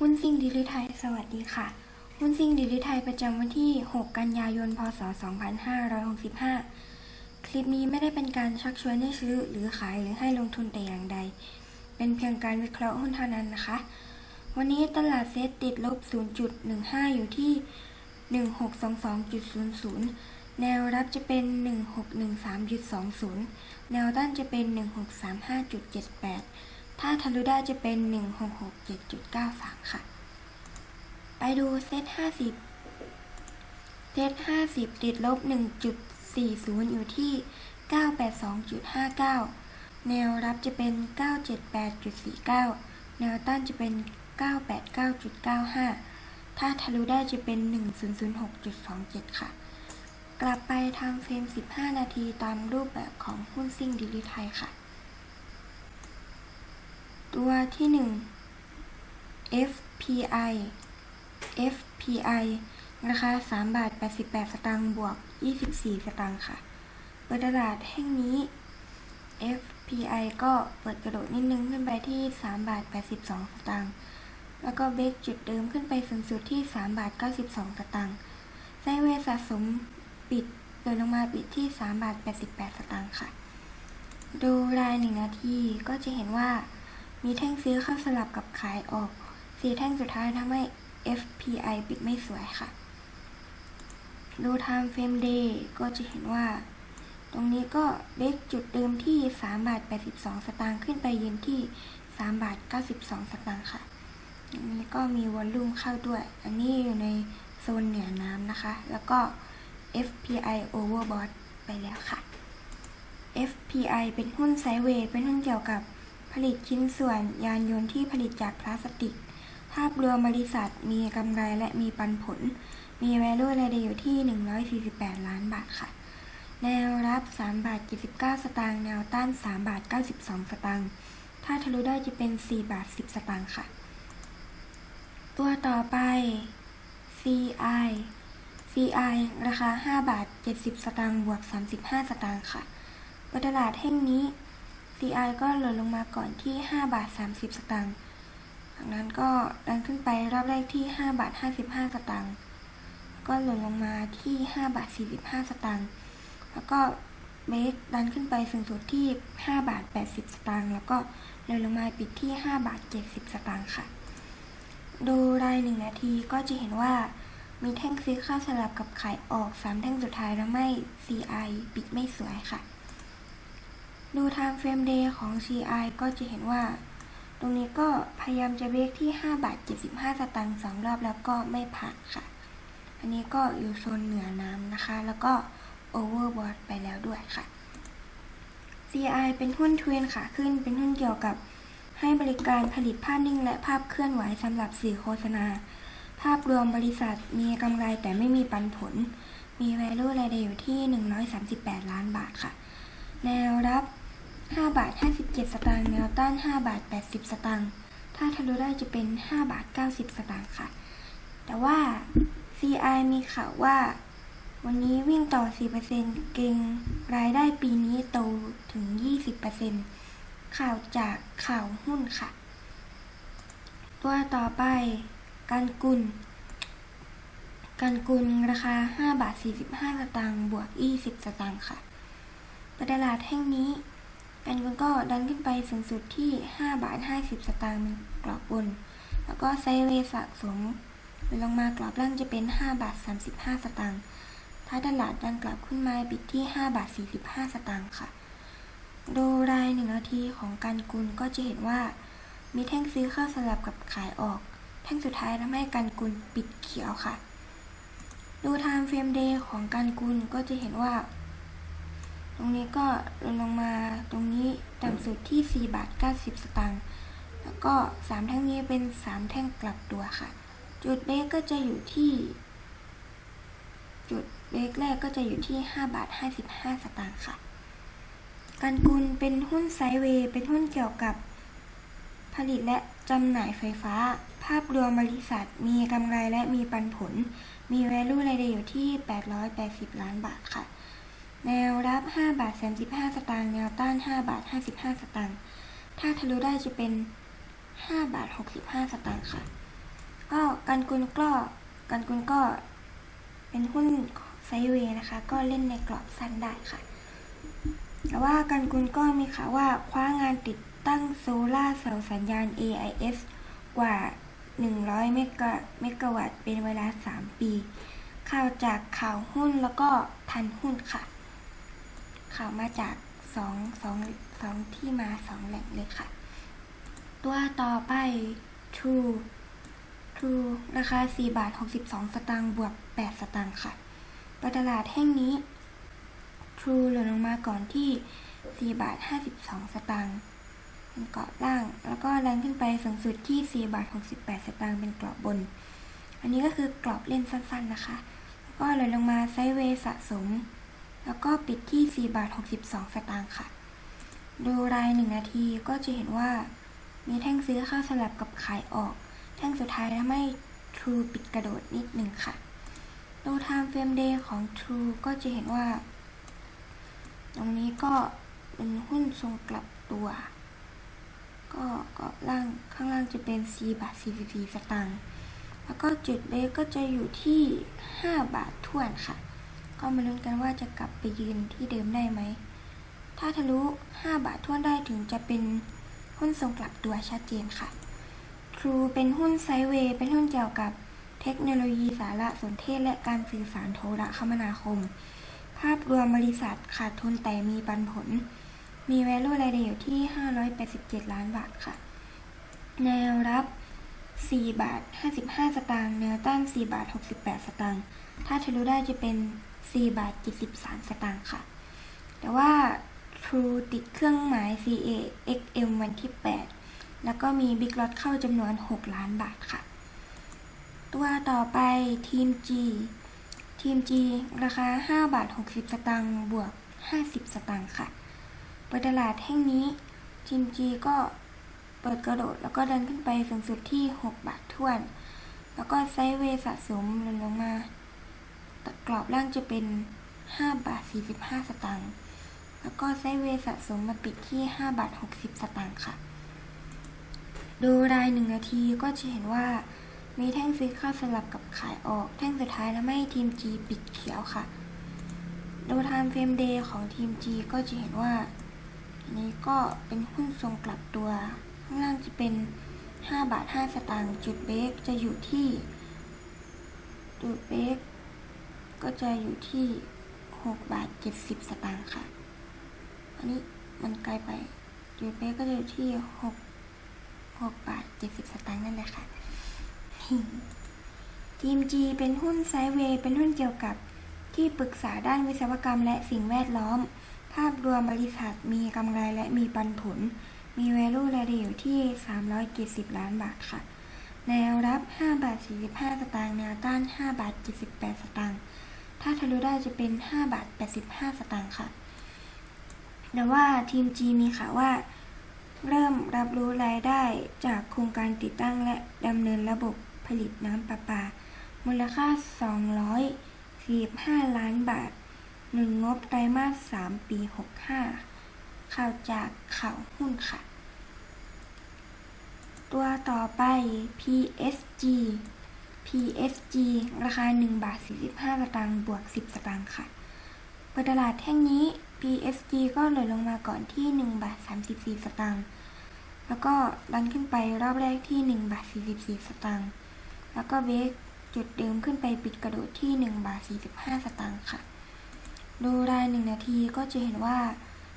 หุ้นซิ่งดิลิไทยสวัสดีค่ะ หุ้นซิ่งดิลิไทยประจำวันที่ 6 กันยายน พศ 2565 คลิปนี้ไม่ได้เป็นการชักชวนให้ซื้อหรือขายหรือให้ลงทุนแต่อย่างใด เป็นเพียงการวิเคราะห์หุ้นเท่านั้นนะคะ วันนี้ตลาดเซ็ตติดลบ 0.15 อยู่ที่ 1622.00 แนวรับจะเป็น 1613.20 แนวต้านจะเป็น 1635.78 ถ้าทะลุได้จะเป็น 1667.93 ค่ะ ไปดูเซต50 เซต50 ติดลบ 1.40 อยู่ที่ 982.59 แนวรับจะเป็น 978.49 แนวต้านจะเป็น 989.95 ถ้าทะลุได้จะเป็น 1006.27 ค่ะ กลับไปทำเฟรม 15 นาทีตามรูปแบบของหุ้นซิ่งดิลิไทยค่ะ ตัวที่1 FPI FPI ราคา3บาท 88 สตางค์บวก 24 สตางค์ค่ะ เปิดตลาดแห่งนี้ FPI ก็เปิดกระโดดนิดนึงขึ้นไปที่3บาท 82 สตางค์ แล้วก็เบรกจุดเดิมขึ้นไปสูงสุดที่3บาท 92 สตางค์ไซเวสะสมปิดเดินลงมาปิดที่3บาท 88 สตางค์ค่ะ ดูราย 1 นาทีก็จะเห็นว่า มีแท่งซื้อเข้าสลับกับขายออกสีแท่งสุดท้ายทำให้ FPI ปิดไม่สวยค่ะ ดู Time Frame Day ก็จะเห็นว่า ตรงนี้ก็เบรกจุดเดิมที่3บาท82 สตางค์ขึ้นไปยืนที่3บาท92 สตางค์ค่ะอันนี้ก็มีวอลลุ่มเข้าด้วย อันนี้อยู่ในโซนเหนือน้ำนะคะ แล้วก็ FPI Overbought ไปแล้วค่ะ FPI เป็นหุ้นไซด์เวย์เป็นหุ้นเกี่ยวกับ ลิตชิ้นส่วนยานยนต์ที่ผลิตจากพลาสติก ภาพรวมบริษัทมีกำไรและมีปันผล มี value รายได้อยู่ที่ 148 ล้านบาทค่ะ แนวรับ 3 บาท 79 สตางค์ แนวต้าน 3 บาท 92 สตางค์ ถ้าทะลุได้จะเป็น 4 บาท 10 สตางค์ค่ะ ตัวต่อไป CI CI ราคา 5 บาท 70 สตางค์ บวก 35 สตางค์ค่ะ ตลาดแห่งนี้ CI ก็หล่นลงมาก่อนที่ 5 บาท 30 สตางค์จากนั้นก็ดันขึ้นไปรอบแรกที่ 5 บาท 55 สตางค์ก็หล่นลงมาที่ 5 บาท 45 สตางค์แล้วก็เบรกดันขึ้นไปสูงสุดที่ 5 บาท 80 สตางค์แล้วก็หล่นลงมาปิดที่ 5 บาท 70 สตางค์ค่ะ ดูรายหนึ่งนาทีก็จะเห็นว่ามีแท่งซื้อเข้าสลับกับขายออก 3 แท่งสุดท้ายแล้วไม่ CI ปิดไม่สวยค่ะ ดู Time Frame Day ของ CI ก็จะเห็นว่า ตรงนี้ก็พยายามจะเบรกที่ 5 บาท 75 สตางค์สองรอบแล้วก็ไม่ผ่านค่ะ อันนี้ก็อยู่โซนเหนือน้ำนะคะ แล้วก็ Overbought ไปแล้วด้วยค่ะ CI เป็นหุ้นเทรนขาขึ้น เป็นหุ้นเกี่ยวกับให้บริการผลิตภาพนิ่งและภาพเคลื่อนไหวสำหรับสื่อโฆษณา ภาพรวมบริษัทมีกำไรแต่ไม่มีปันผล มี value รายได้อยู่ที่ 138 ล้านบาทค่ะ แนวรับ 5บาท57 สตางค์แนวต้าน 5 บาท 80 สตางค์ถ้าทะลุได้จะเป็น 5 บาท 90 สตางค์ค่ะ แต่ว่า CI มีข่าวว่า วันนี้วิ่งต่อ 4%เก่งรายได้ปีนี้โตถึง 20%ข่าวจากข่าวหุ้นค่ะ ตัวต่อไป การกุล การกุลราคา 5 บาท 45 สตางค์บวก 20 สตางค์ค่ะตลาดแห่งนี้ การกุลก็ดันขึ้นไปสูงสุดที่ 5 บาท 50 สตางค์กรอบบน แล้วก็ไซเวสะสมลงมากรอบล่างจะเป็น 5 บาท 35 สตางค์ถ้าตลาดดันกลับขึ้นมาปิดที่ 5 บาท 45 สตางค์ค่ะ ดูรายหนึ่งนาทีของการกุลก็จะเห็นว่า มีแท่งซื้อเข้าสลับกับขายออก แท่งสุดท้ายทำให้การกุลปิดเขียวค่ะ ดู Time Frame Day ของการกุลก็จะเห็นว่า ตรงนี้ก็ลงลงมาตรงนี้ต่ำสุดที่ 4 บาท 90 สตางค์ แล้วก็ 3 แท่งนี้เป็น 3 แท่งกลับตัวค่ะ จุดเบรกก็จะอยู่ที่ จุดเบรกแรกก็จะอยู่ที่ 5 บาท 55 สตางค์ค่ะ การกุลเป็นหุ้นไซด์เวย์เป็นหุ้นเกี่ยวกับ ผลิตและจำหน่ายไฟฟ้า ภาพรวมบริษัทมีกำไรและมีปันผล มี value รายได้อยู่ที่ 880 ล้านบาทค่ะ แนวรับ 5 บาท35 สตางค์ แนวต้าน 5 บาท 55 สตางค์ ถ้าทะลุได้จะเป็น 5 บาท 65 สตางค์ค่ะ ก็การกุลก็การกุลก็เป็นหุ้นไซเวย์นะคะ ก็เล่นในกรอบสั้นได้ค่ะ แต่ว่าการกุลก็มีข่าวว่าคว้างานติดตั้งโซลาร์เสาสัญญาณ AIS กว่า 100 เมกะเมกะวัตต์เป็นเวลา 3 ปี ข่าวจากข่าวหุ้นแล้วก็ทันหุ้นค่ะ ข่าวมาจากสองสองสองที่มาสองแหล่งเลยค่ะ ตัวต่อไป True True ราคา 4 บาท 62 สตางค์บวก 8 สตางค์ค่ะปตลาดแห่งนี้ True หล่นลงมาก่อนที่ 4 บาท 52 สตางค์เป็นเกาะล่าง แล้วก็แรงขึ้นไปสูงสุดที่ 4 บาท 68 สตางค์เป็นกรอบบน อันนี้ก็คือกรอบเล่นสั้นๆนะคะ แล้วก็เลยลงมาไซด์เวย์สะสม แล้วก็ปิดที่ 4 บาท 62 สตางค์ค่ะ ดูราย1นาทีก็จะเห็นว่า มีแท่งซื้อเข้าสลับกับขายออก แท่งสุดท้ายทำให้ True ปิดกระโดดนิดหนึ่งค่ะ ดู Time Frame Day ของ True ก็จะเห็นว่า ตรงนี้ก็เป็นหุ้นทรงกลับตัว ก็ก็ล่างข้างล่างจะเป็น 4 บาท 44 สตางค์แล้วก็จุดเบรกก็จะอยู่ที่ 5 บาทท่วนค่ะ ก็มาลุ้นกันว่าจะกลับไปยืนที่เดิมได้ไหม ถ้าทะลุ 5 บาทท่วนได้ถึงจะเป็นหุ้นทรงกลับตัวชัดเจนค่ะ True เป็นหุ้นไซเวย์เป็นหุ้นเกี่ยวกับเทคโนโลยีสารสนเทศและการสื่อสารโทรคมนาคม ภาพรวมบริษัทขาดทุนแต่มีปันผล มี value รายเดียวที่ 587 ล้านบาทค่ะ แนวรับ 4 บาท 55 สตางค์ แนวต้าน 4 บาท 68 สตางค์ ถ้าทะลุได้จะเป็น 4บาท73 สตางค์ค่ะ แต่ว่า True ติดเครื่องหมาย CA XM วันที่ 8 แล้วก็มีบิ๊ก o อ t เข้าจำนวน 6 ล้านบาทค่ะ ตัวต่อไปทีม G ทีม G ราคา 5 บาท 60 สตางค์บวก 50 สตางค์ค่ะ เปิดตลาดแห่งนี้ทีม G ก็เปิดกระโดดแล้วก็ดันขึ้นไปสูงสุดที่ 6 บาทท้วน แล้วก็ไซด์เวย์สะสมลงมา กรอบล่างจะเป็น 5 บาท 45 สตางค์ แล้วก็ไซเวย์สะสมมาปิดที่ 5 บาท 60 สตางค์ค่ะ ดูราย1นาทีก็จะเห็นว่า มีแท่งซื้อเข้าสลับกับขายออก แท่งสุดท้ายทำให้ทีม G ปิดเขียวค่ะ ดู Time Frame Day ของทีม G ก็จะเห็นว่าอันนี้ก็เป็นหุ้นทรงกลับตัว ข้างล่างจะเป็น 5 บาท 5 สตางค์ จุดเบรกจะอยู่ที่ จุดเบรก ก็จะอยู่ที่6บาท70 สตางค์ค่ะ อันนี้มันไกลไปจุดเบรกก็จะอยู่ที่6 6บาท70 สตางค์นั่นแหละค่ะทีม G เป็นหุ้นไซเวย์ เป็นหุ้นเกี่ยวกับที่ปรึกษาด้านวิศวกรรมและสิ่งแวดล้อม ภาพรวมบริษัทมีกำไรและมีปันผล มี value รายเดียวที่ 370 ล้านบาทค่ะ แนวรับ 5 บาท 45 สตางค์ แนวต้าน 5 บาท 78 สตางค์ ถ้าทะลุได้จะเป็น 5 บาท 85 สตางค์ค่ะ แต่ว่าทีม G มีข่าวว่า เริ่มรับรู้รายได้จากโครงการติดตั้งและดำเนินระบบผลิตน้ำประปา มูลค่า 245 ล้านบาท หนึ่งงบไตรมาส 3 ปี 65 ข่าวจากข่าวหุ้นค่ะ ตัวต่อไป PSG PSG ราคา 1 บาท 45 สตางค์บวก 10 สตางค์ค่ะ เปิดตลาดแท่งนี้ PSG ก็หล่นลงมาก่อนที่ 1 บาท 34 สตางค์ แล้วก็ดันขึ้นไปรอบแรกที่ 1 บาท 44 สตางค์ แล้วก็เบรกจุดเดิมขึ้นไปปิดกระโดดที่ 1 บาท 45 สตางค์ค่ะ ดูราย 1 นาทีก็จะเห็นว่า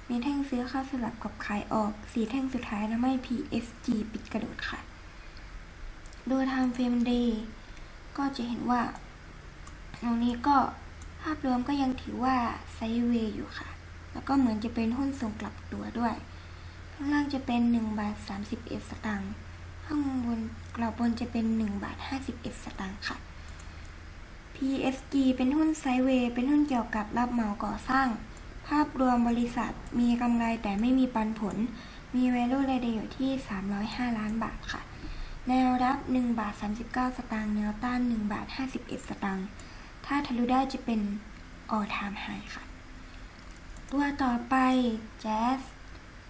มีแท่งซื้อเข้าสลับกับขายออกสีแท่งสุดท้ายทำให้ PSG ปิดกระโดดค่ะ ดู Time Frame Day ก็จะเห็นว่า ตรงนี้ก็ภาพรวมก็ยังถือว่าไซด์เวย์อยู่ค่ะ แล้วก็เหมือนจะเป็นหุ้นส่งกลับตัวด้วย ข้างล่างจะเป็น1บาท31 สตางค์ ข้างบนกรอบบนจะเป็น1บาท51 สตางค์ค่ะ PSG เป็นหุ้นไซด์เวย์ เป็นหุ้นเกี่ยวกับรับเหมาก่อสร้าง ภาพรวมบริษัทมีกำไรแต่ไม่มีปันผล มี value รายเดียวอยู่ที่ 305 ล้านบาทค่ะ แนวรับ 1 บาท 39 สตางค์ แนวต้าน 1 บาท 51 สตางค์ ถ้าทะลุได้จะเป็น all time high ค่ะ ตัวต่อไป Jazz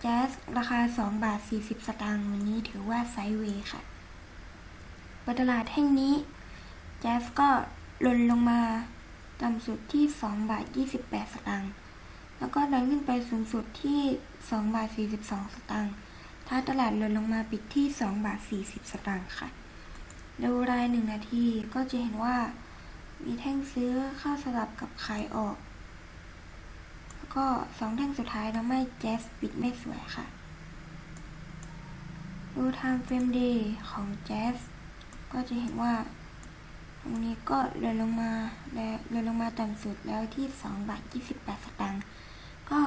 Jazz ราคา 2 บาท 40 สตางค์ วันนี้ถือว่าไซด์เวย์ค่ะปตลาดแห่งนี้แจ๊สก็หล่นลงมาต่ำสุดที่ 2 บาท 28 สตางค์ แล้วก็ดันขึ้นไปสูงสุดที่ 2 บาท 42 สตางค์ ถ้าตลาดล่นลงมาปิดที่ 2 บาท 40 สตางค์ค่ะ ดูรายหนึ่งนาทีก็จะเห็นว่ามีแท่งซื้อเข้าสลับกับขายออก แล้วก็สองแท่งสุดท้ายทำให้แจ๊สปิดไม่สวยค่ะ ดู time frame day ของแจ๊สก็จะเห็นว่า ตรงนี้ก็เดินลงมาและเดินลงมาต่ำสุดแล้วที่2บาท28 สตางค์ก็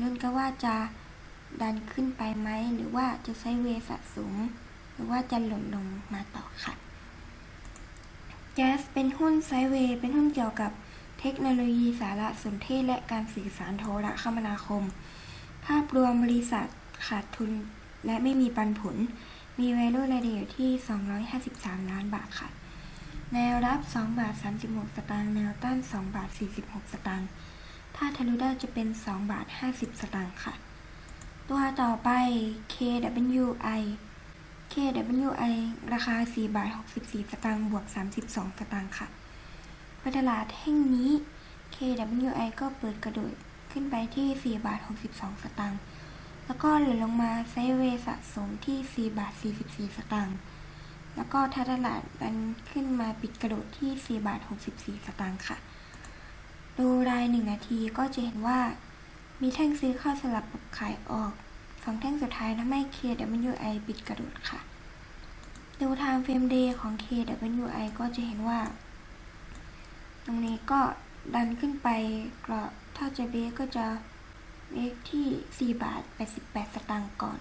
ลุ้นกันว่าจะ ดันขึ้นไปไหม หรือว่าจะใช้เวสะสม หรือว่าจะหล่นลงมาต่อค่ะแจ๊สเป็นหุ้นไซเวย์เป็นหุ้นเกี่ยวกับเทคโนโลยีสารสนเทศและการสื่อสารโทรคมนาคม ภาพรวมบริษัทขาดทุนและไม่มีปันผล มี value รายเดียวที่ 253 ล้านบาทค่ะ แนวรับ 2 บาท 36 สตางค์ แนวต้าน 2 บาท 46 สตางค์ ถ้าทะลุได้จะเป็น 2 บาท 50 สตางค์ค่ะ ตัวต่อไป KWI KWI ราคา 4 บาท 64 สตางค์บวก 32 สตางค์ค่ะไปตลาดแห่งนี้ KWI ก็เปิดกระโดดขึ้นไปที่ 4 บาท 62 สตางค์แล้วก็หล่นลงมาไซเวสะสมที่ 4 บาท 44 สตางค์แล้วก็ถ้าตลาดดันขึ้นมาปิดกระโดดที่ 4 บาท 64 สตางค์ค่ะ ดูราย 1 นาทีก็จะเห็นว่า มีแท่งซื้อเข้าสลับกับขายออกสองแท่งสุดท้ายทำให้ KWI ปิดกระโดดค่ะ ดู time frame day ของ KWI ก็จะเห็นว่า ตรงนี้ก็ดันขึ้นไปกรอบถ้าจะเบรกก็จะเบรกที่ 4 บาท 88 สตางค์ก่อน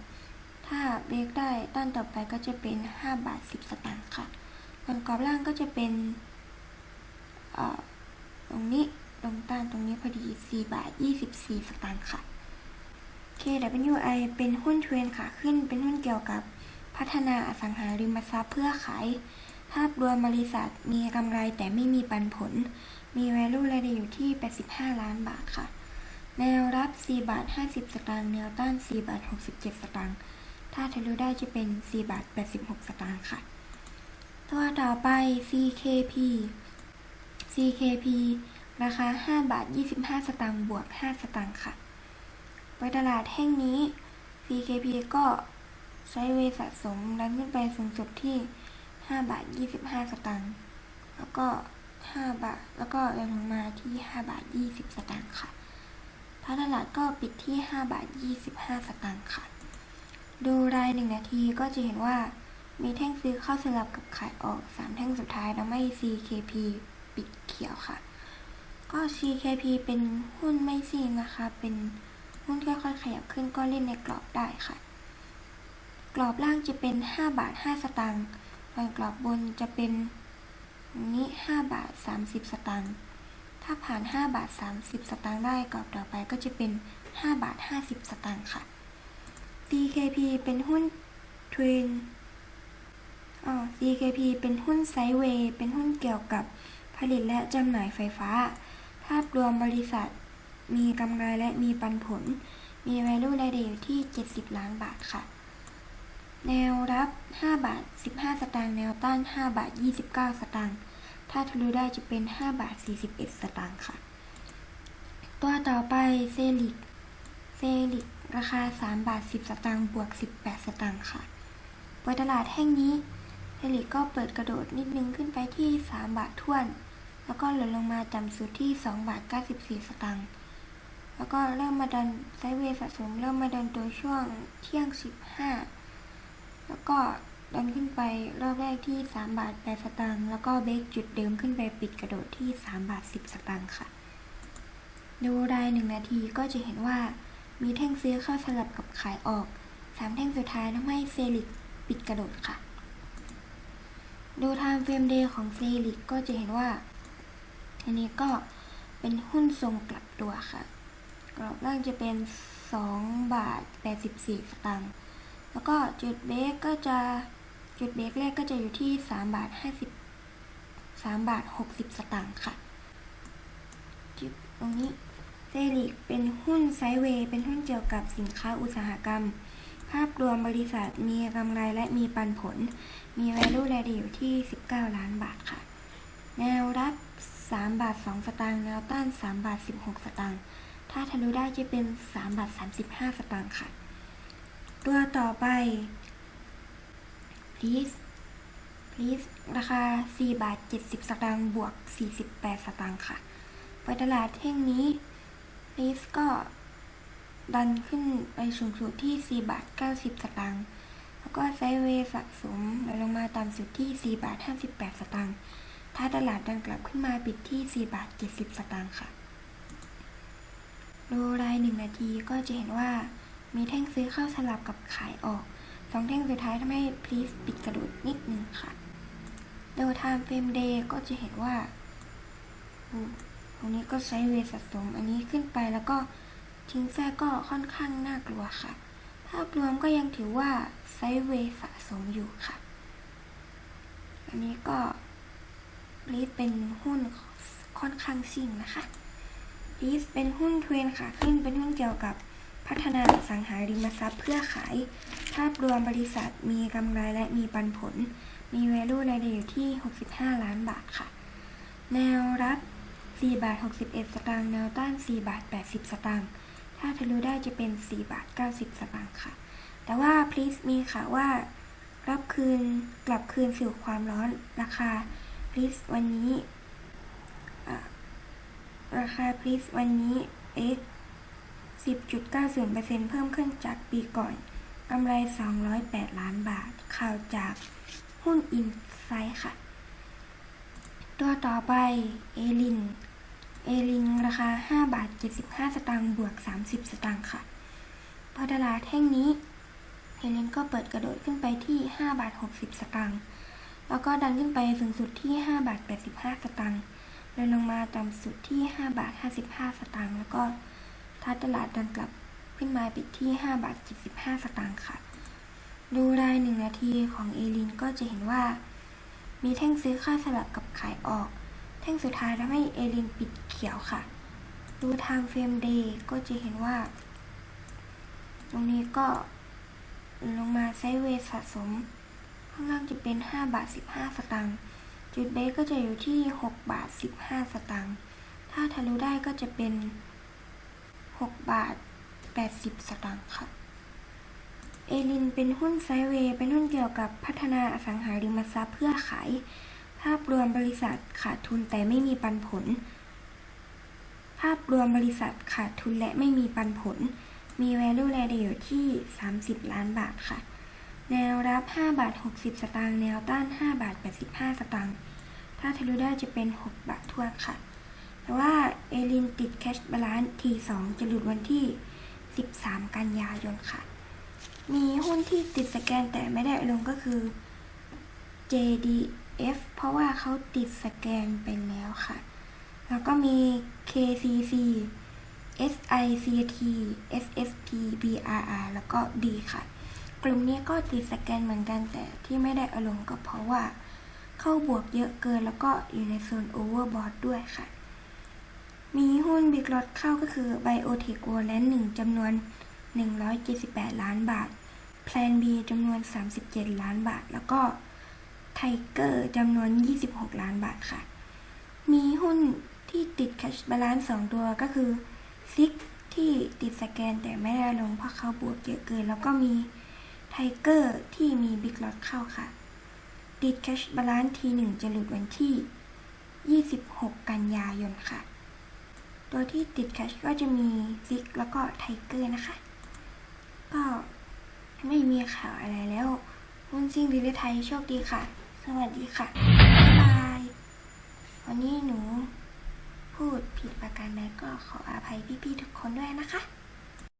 ถ้าเบรกได้ต้านต่อไปก็จะเป็น 5 บาท 10 สตางค์ค่ะส่วนกรอบล่างก็จะเป็นอ่อตรงนี้ ตรงต้านตรงนี้พอดี 4 บาท 24 สตางค์ค่ะ KWI เป็นหุ้นเทรนขาขึ้น เป็นหุ้นเกี่ยวกับพัฒนาอสังหาริมทรัพย์เพื่อขาย ภาพรวมบริษัทมีกำไรแต่ไม่มีปันผล มี value รายได้อยู่ที่ 85 ล้านบาทค่ะ แนวรับ 4 บาท 50 สตางค์ แนวต้าน 4 บาท 67 สตางค์ ถ้าทะลุได้จะเป็น 4 บาท 86 สตางค์ค่ะ ตัวต่อไป CKP CKP ราคา 5 บาท 25 สตางค์บวก 5 สตางค์ค่ะ ไปตลาดแห่งนี้ CKP ก็ใช้เวสะสมดันขึ้นไปสูงสุดที่ 5 บาท 25 สตางค์แล้วก็ 5 บาท แล้วก็ลงมาที่ 5 บาท 20 สตางค์ค่ะถ้าตลาดก็ปิดที่ 5 บาท 25 สตางค์ค่ะ ดูราย1นาทีก็จะเห็นว่ามีแท่งซื้อเข้าสลับกับขายออก 3 แท่งสุดท้ายทำให้ CKP ปิดเขียวค่ะ ก็ CKP เป็นหุ้นไม่ซีนนะคะ เป็นหุ้นค่อยๆขยับขึ้นก็เล่นในกรอบได้ค่ะ กรอบล่างจะเป็น 5 บาท 5 สตางค์ส่วนกรอบบนจะเป็นนี้ 5 บาท 30 สตางค์ ถ้าผ่าน 5 บาท 30 สตางค์ได้กรอบต่อไปก็จะเป็น 5 บาท 50 สตางค์ค่ะ CKP เป็นหุ้นเทรนอ๋อ CKP เป็นหุ้นไซด์เวย์ เป็นหุ้นเกี่ยวกับผลิตและจำหน่ายไฟฟ้า ภาพรวมบริษัท มีกำไรและมีปันผล มี value รายได้อยู่ที่ 70 ล้านบาทค่ะ แนวรับ 5 บาท 15 สตางค์ แนวต้าน 5 บาท 29 สตางค์ ถ้าทะลุได้จะเป็น 5 บาท 41 สตางค์ค่ะ ตัวต่อไปเซลิกเซลิกราคา 3 บาท 10 สตางค์ บวก 18 สตางค์ค่ะเปิดตลาดแห่งนี้เซลิกก็เปิดกระโดดนิดนึงขึ้นไปที่ 3 บาทท้วน แล้วก็หล่นลงมาต่ำสุดที่2บาท94 สตางค์ แล้วก็เริ่มมาดันไซเวสะสม เริ่มมาดันตัวช่วงเที่ยง 15 แล้วก็ดันขึ้นไปรอบแรกที่ 3 บาท8สตางค์ แล้วก็เบรกจุดเดิมขึ้นไปปิดกระโดดที่ 3 บาท 10 สตางค์ค่ะ ดูราย1นาทีก็จะเห็นว่ามีแท่งซื้อเข้าสลับกับขายออก 3 แท่งสุดท้ายทำให้เซลิกปิดกระโดดค่ะ ดู time frame day ของเซลิกก็จะเห็นว่า อันนี้ก็เป็นหุ้นทรงกลับตัวค่ะ กรอบล่างจะเป็น 2 บาท 84สตางค์ แล้วก็จุดเบรกก็จะจุดเบรกแรกก็จะอยู่ที่ 3 บาท 50 3 บาท 60 สตางค์ค่ะ จุดตรงนี้เซริกเป็นหุ้นไซเวย์เป็นหุ้นเกี่ยวกับสินค้าอุตสาหกรรม ภาพรวมบริษัทมีกำไรและมีปันผล มี value แลอยู่ที่ 19 ล้านบาทค่ะ แนวรับ 3 บาท 2 สตางค์แนวต้าน 3 บาท 16 สตางค์ถ้าทะลุได้จะเป็น 3 บาท 35 สตางค์ค่ะ ตัวต่อไป please please ราคา 4 บาท 70 สตางค์บวก 48 สตางค์ค่ะ ไปตลาดเท่งนี้ please ก็ดันขึ้นไปสูงสุดที่ 4 บาท 90 สตางค์แล้วก็ไซด์เวย์สะสมแล้วลงมาต่ำสุดที่ 4 บาท 58 สตางค์ ถ้าตลาดดันกลับขึ้นมาปิดที่ 4 บาท 70 สตางค์ค่ะ ดูราย1นาทีก็จะเห็นว่า มีแท่งซื้อเข้าสลับกับขายออกสองแท่งสุดท้ายทำให้ please ปิดกระโดดนิดนึงค่ะดู time frame day ก็จะเห็นว่าอืมตรงนี้ก็ไซด์เวสะสมอันนี้ขึ้นไปแล้วก็ทิ้งแท้ก็ค่อนข้างน่ากลัวค่ะ ภาพรวมก็ยังถือว่าไซด์เวสะสมอยู่ค่ะ อันนี้ก็ รีดเป็นหุ้นค่อนข้างซิ่งนะคะรีดเป็นหุ้นเทรนค่ะขึ้นเป็นหุ้นเกี่ยวกับพัฒนาสังหาริมทรัพย์เพื่อขาย ภาพรวมบริษัทมีกำไรและมีปันผล มี value รายได้อยู่ที่ 65 ล้านบาทค่ะ แนวรับ 4 บาท 61 สตางค์ แนวต้าน 4 บาท 80 สตางค์ ถ้าทะลุได้จะเป็น 4 บาท 90 สตางค์ค่ะ แต่ว่า please มีค่ะว่า รับคืนกลับคืนสู่ความร้อนราคา please วันนี้ราคา please วันนี้ x 10.90%เพิ่มขึ้นจากปีก่อนกำไร 208 ล้านบาท ข่าวจากหุ้นอินไซด์ค่ะ ตัวต่อไป เอลิน เอลิน ราคา 5 บาท 75 สตางค์บวก 30 สตางค์ค่ะ พอตลาดแท่งนี้ เอลินก็เปิดกระโดดขึ้นไปที่ 5 บาท 60 สตางค์ แล้วก็ดันขึ้นไปสูงสุดที่ 5 บาท 85 สตางค์แล้วลงมาต่ำสุดที่ 5 บาท 55 สตางค์แล้วก็ถ้าตลาดดันกลับขึ้นมาปิดที่ 5 บาท 75 สตางค์ค่ะ ดูราย1นาทีของเอลินก็จะเห็นว่า มีแท่งซื้อค่าสลับกับขายออก แท่งสุดท้ายทำให้เอลินปิดเขียวค่ะ ดู time frame day ก็จะเห็นว่า ตรงนี้ก็ลงมาไซด์เวย์สะสมางล่างจะเป็น 5 บาท 15 สตางค์ จุดเบสก็จะอยู่ที่ 6 บาท 15 สตางค์ ถ้าทะลุได้ก็จะเป็น 6 บาท 80 สตางค์ค่ะ เอลินเป็นหุ้นไซเวย์ เป็นหุ้นเกี่ยวกับพัฒนาอสังหาริมทรัพย์เพื่อขาย ภาพรวมบริษัทขาดทุนแต่ไม่มีปันผล ภาพรวมบริษัทขาดทุนและไม่มีปันผล มี value รายได้อยู่ที่ 30 ล้านบาทค่ะ แนวรับ 5 บาท 60 สตางค์ แนวต้าน 5 บาท 85 สตางค์ ถ้าทะลุได้จะเป็น 6 บาททวนค่ะ แต่ว่าเอลินติด cash balance T2 จะหลุดวันที่ 13 กันยายนค่ะ มีหุ้นที่ติดสแกนแต่ไม่ได้ลงก็คือ JDF เพราะว่าเขาติดสแกนไปแล้วค่ะ แล้วก็มี KCC SICT SSP BRR แล้วก็ D ค่ะ กลุ่มนี้ก็ติดสแกนเหมือนกันแต่ที่ไม่ได้เอาลงก็เพราะว่า เข้าบวกเยอะเกินแล้วก็อยู่ในโซนโอเวอร์บอทด้วยค่ะ มีหุ้นบิ๊กลอตเข้าก็คือ Biotech World หนึ่งจำนวน 178 ล้านบาท Plan B จำนวน 37 ล้านบาท แล้วก็ไทเกอร์จำนวน 26 ล้านบาทค่ะ มีหุ้นที่ติด Cash Balance 2ตัวก็คือซิกที่ติดสแกนแต่ไม่ได้ลงเพราะเขาบวกเยอะเกิน แล้วก็มี ไทเกอร์ที่มีบิ๊กล็อตเข้าค่ะ ติด Cash Balance ทีหนึ่งจะหลุดวันที่ 26 กันยายนค่ะ ตัวที่ติด Cash ก็จะมีซิกแล้วก็ไทเกอร์นะคะ ก็ไม่มีข่าวอะไรแล้วหุ้นซิ่งดีเลไทยโชคดีค่ะ สวัสดีค่ะ บ๊ายบาย วันนี้หนูพูดผิดประการใดก็ขออภัยพี่ๆทุกคนด้วยนะคะ